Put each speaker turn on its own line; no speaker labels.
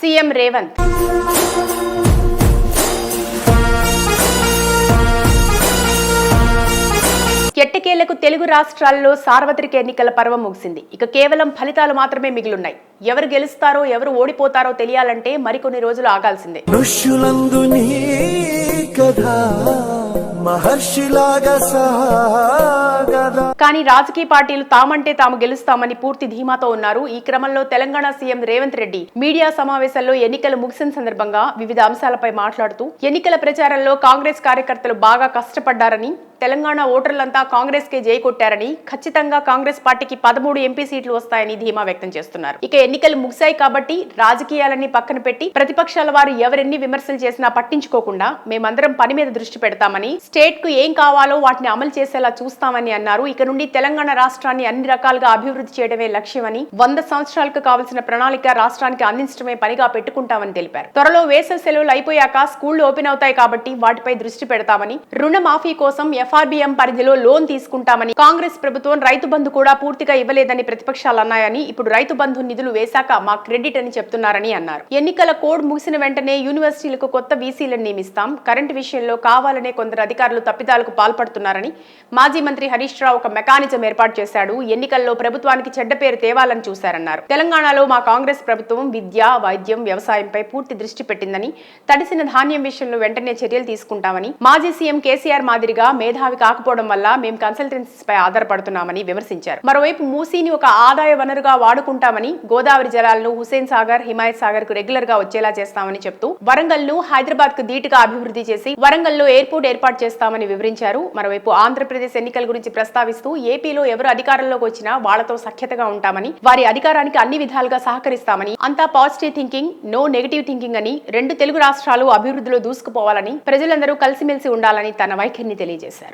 CM Revanth. ఎట్టకేలకు తెలుగు రాష్ట్రాల్లో సార్వత్రిక ఎన్నికల పర్వం ముగిసింది. ఇక కేవలం ఫలితాలు మాత్రమే మిగిలున్నాయి. ఎవరు గెలుస్తారో ఎవరు ఓడిపోతారో తెలియాలంటే మరికొన్ని రోజులు ఆగాల్సిందే.
మహర్షిలాగా
కానీ రాజకీయ పార్టీలు తామంటే తాము గెలుస్తామని పూర్తి ధీమాతో ఉన్నారు. ఈ క్రమంలో తెలంగాణ సీఎం రేవంత్ రెడ్డి మీడియా సమావేశంలో ఎన్నికలు ముగిసిన సందర్భంగా వివిధ అంశాలపై మాట్లాడుతూ ఎన్నికల ప్రచారంలో కాంగ్రెస్ కార్యకర్తలు బాగా కష్టపడ్డారని తెలంగాణ ఓటర్లంతా కాంగ్రెస్ కే జై కొట్టారని ఖచ్చితంగా కాంగ్రెస్ పార్టీకి పదమూడు ఎంపీ సీట్లు వస్తాయని ధీమా వ్యక్తం చేస్తున్నారు. ఇక ఎన్నికలు ముగిశాయి కాబట్టి రాజకీయాలన్నీ పక్కన పెట్టి ప్రతిపక్షాల వారు ఎవరెన్ని విమర్శలు చేసినా పట్టించుకోకుండా మేమందరం పని మీద దృష్టి పెడతామని స్టేట్కు ఏం కావాలో వాటిని అమలు చేసేలా చూస్తామని అన్నారు. ఇక నుండి తెలంగాణ రాష్ట్రాన్ని అన్ని రకాలుగా అభివృద్ధి చేయడమే లక్ష్యమని వంద సంవత్సరాలకు కావాల్సిన ప్రణాళిక రాష్ట్రానికి అందించడమే పనిగా పెట్టుకుంటామని తెలిపారు. త్వరలో వేసవి సెలవులు అయిపోయాక స్కూళ్ళు ఓపెన్ అవుతాయి కాబట్టి వాటిపై దృష్టి పెడతామని రుణమాఫీ కోసం ఎఫ్ఆర్బిఎం పరిధిలో లోన్ తీసుకుంటామని కాంగ్రెస్ ప్రభుత్వం రైతు బంధు కూడా పూర్తిగా ఇవ్వలేదని ప్రతిపక్షాలు అన్నాయని ఇప్పుడు రైతు బంధు నిధులు వేశాక మా క్రెడిట్ అని చెప్తున్నారని అన్నారు. ఎన్నికల కోడ్ ముగిసిన వెంటనే యూనివర్సిటీలకు కొత్త వీసీలను నియమిస్తాం. కరెంటు విషయంలో కావాలనే కొందరు అధికారులు తప్పిదాలకు పాల్పడుతున్నారని మాజీ మంత్రి హరీష్ రావు ఒక మెకానిజం ఏర్పాటు చేశాడు. ఎన్నికల్లో ప్రభుత్వానికి చెడ్డ పేరు తేవాలని చూశారన్నారు. తెలంగాణలో మా కాంగ్రెస్ ప్రభుత్వం విద్య వైద్యం వ్యవసాయంపై పూర్తి దృష్టి పెట్టిందని తడిసిన ధాన్యం విషయంలో వెంటనే చర్యలు తీసుకుంటామని మాజీ సీఎం కేసీఆర్ మాదిరిగా మేధావి కాకపోవడం వల్ల మేము కన్సల్టెన్సీస్ పై ఆధారపడుతున్నామని విమర్శించారు. మరోవైపు మూసీని ఒక ఆదాయ వనరుగా వాడుకుంటామని గోదావరి జలాలను హుసేన్ సాగర్ హిమాయత్ సాగర్కు రెగ్యులర్గా వచ్చేలా చేస్తామని చెప్తూ వరంగల్ను హైదరాబాద్కు ధీటుగా అభివృద్ధి చేసి వరంగల్లో ఎయిర్పోర్ట్ ఏర్పాటు చేస్తామని వివరించారు. మరోవైపు ఆంధ్రప్రదేశ్ ఎన్నికల గురించి ప్రస్తావిస్తూ ఏపీలో ఎవరు అధికారంలోకి వచ్చినా వాళ్ళతో సఖ్యతగా ఉంటామని వారి అధికారానికి అన్ని విధాలుగా సహకరిస్తామని అంతా positive thinking no negative thinking అని రెండు తెలుగు రాష్ట్రాలు అభివృద్ధిలో దూసుకుపోవాలని ప్రజలందరూ కలిసిమెలిసి ఉండాలని తన వైఖరిని తెలియజేశారు.